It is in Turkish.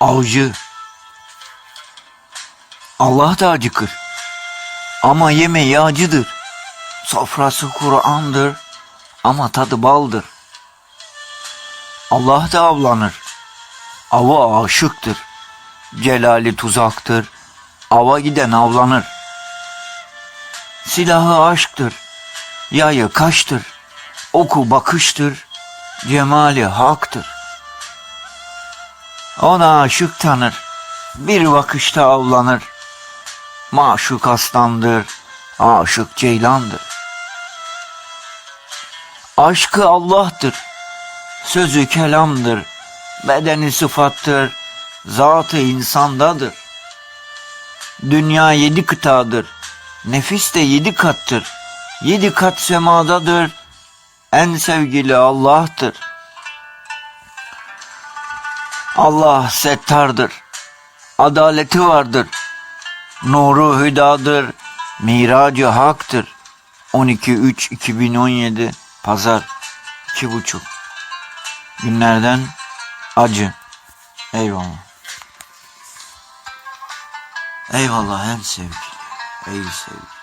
avcı. Allah da acıkır. Ama yemeği acıdır. Sofrası Kur'an'dır. Ama tadı baldır. Allah da avlanır. Ava aşıktır. Celali tuzaktır. Ava giden avlanır. Silahı aşktır. Yayı kaştır. Oku bakıştır. Cemali haktır. Ona aşık tanır. Bir bakışta avlanır. Maşuk aslandır. Aşık ceylandır. Aşkı Allah'tır. Sözü kelamdır. Bedeni sıfattır. Zatı insandadır. Dünya yedi kıtadır. Nefis de yedi kattır. Yedi kat semadadır. En sevgili Allah'tır. Allah settardır. Adaleti vardır. Nuru hüdadır. Miracı haktır. 12-3-2017 Pazar 2.30 Günlerden acı. Eyvallah. Eyvallah en sevgili. Ey sevgili.